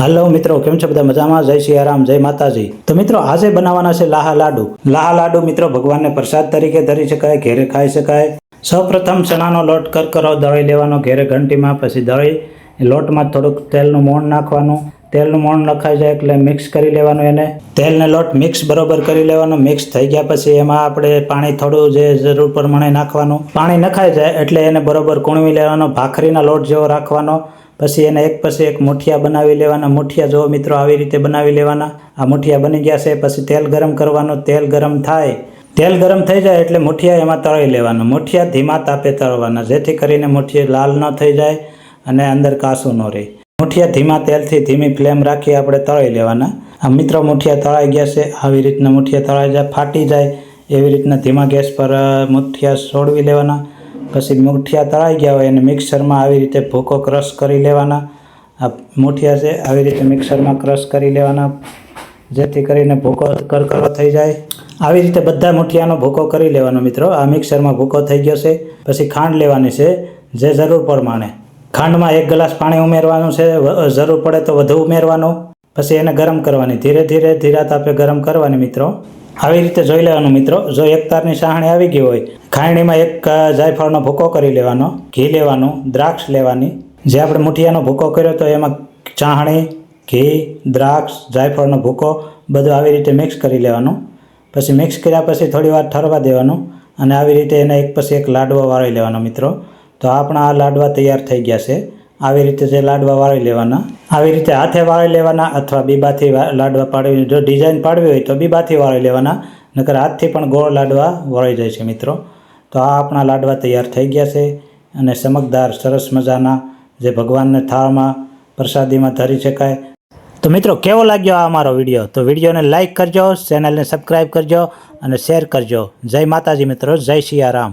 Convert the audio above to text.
હાલો મિત્રો, કેમ છો બધા મજામાં? જય સિયારામ જય માતાજી. તો મિત્રો, આજે બનાવવાના છે લાહા લાડુ. લાહા લાડુ મિત્રો ભગવાનને પ્રસાદ તરીકે ધરી શકાય, ઘેરે ખાઈ શકાય. સૌપ્રથમ ચણાનો લોટ કરકરો દળી લેવાનો, ઘેરે ઘંટીમાં પછી દળી લોટમાં થોડુંક તેલનું મોણ નાખવાનું. તેલનું મોણ નખાઈ જાય એટલે મિક્સ કરી લેવાનું એને. તેલને લોટ મિક્સ બરોબર કરી લેવાનું, મિક્સ થઈ ગયા પછી એમાં આપણે પાણી થોડું જે જરૂર પ્રમાણે નાખવાનું. પાણી નખાઈ જાય એટલે એને બરોબર કૂણવી લેવાનો, ભાખરીના લોટ જેવો રાખવાનો. પછી એને એક પછી એક મુઠિયા બનાવી લેવાના. મુઠિયા જો મિત્રો આવી રીતે બનાવી લેવાના. આ મુઠિયા બની ગયા છે. પછી તેલ ગરમ કરવાનું. તેલ ગરમ થાય. તેલ ગરમ થઈ જાય એટલે મુઠિયા એમાં તળી લેવાના. મુઠિયા ધીમા તાપે તળવાના. જેથી કરીને મુઠિયા લાલ ન થઈ જાય અને અંદર કાસું ન રહે. મુઠિયા ધીમા તેલથી ધીમી ફ્લેમ રાખી આપણે તળી લેવાના. આ મિત્રો મુઠિયા તળાઈ ગયા છે. આવી રીતના મુઠિયા તળાઈ જાય, ફાટી જાય. એવી રીતના ધીમા ગેસ પર મુઠિયા છોડવી લેવાના. પછી મુઠિયા તળાઈ ગયા હોય અને મિક્સરમાં આવી રીતે ભૂકો ક્રશ કરી લેવાના. આ મુઠિયા છે, આવી રીતે મિક્સરમાં ક્રશ કરી લેવાના. જેથી કરીને ભૂકો કરકરો થઈ જાય. આવી રીતે બધા મુઠિયાનો ભૂકો કરી લેવાનો મિત્રો. આ મિક્સરમાં ભૂકો થઈ ગયો છે. પછી ખાંડ લેવાની છે, જે જરૂર પ્રમાણે. ખાંડમાં એક ગ્લાસ પાણી ઉમેરવાનું છે જરૂર પડે તો વધુ ઉમેરવાનું. પછી એને ગરમ કરવાની. ધીરે ધીરે ધીરા તાપે ગરમ કરવાની મિત્રો. આવી રીતે જોઈ લેવાનું મિત્રો. જો એક તારની સાહણી આવી ગઈ હોય ખાયણીમાં એક જાયફળનો ભૂકો કરી લેવાનો, ઘી લેવાનું, દ્રાક્ષ લેવાની. જે આપણે મુઠિયાનો ભૂકો કર્યો તો એમાં ચાહણી, ઘી, દ્રાક્ષ, જાયફળનો ભૂકો બધું આવી રીતે મિક્સ કરી લેવાનું. પછી મિક્સ કર્યા પછી થોડી વાર ઠરવા દેવાનું અને આવી રીતે એને એક પછી એક લાડવા વાળી લેવાનો મિત્રો. તો આપણા આ લાડવા તૈયાર થઈ ગયા છે. આવી રીતે જે લાડવા વાળી લેવાના, આવી રીતે હાથે વાળી લેવાના અથવા બીબાથી લાડવા પાડવી, જો ડિઝાઇન પાડવી હોય તો બીબાથી વાળી લેવાના, નકર હાથથી પણ ગોળ લાડવા વળી જાય છે મિત્રો. તો આ આપણા લાડવા તૈયાર થઈ ગયા છે અને ચમકદાર, સરસ મજાના જે ભગવાનને થાળમાં, પ્રસાદીમાં ધરી શકાય. તો મિત્રો, કેવો લાગ્યો આ અમારો વીડિયો? તો વિડીયોને લાઇક કરજો, ચેનલને સબસ્ક્રાઈબ કરજો અને શેર કરજો. જય માતાજી મિત્રો, જય સિયારામ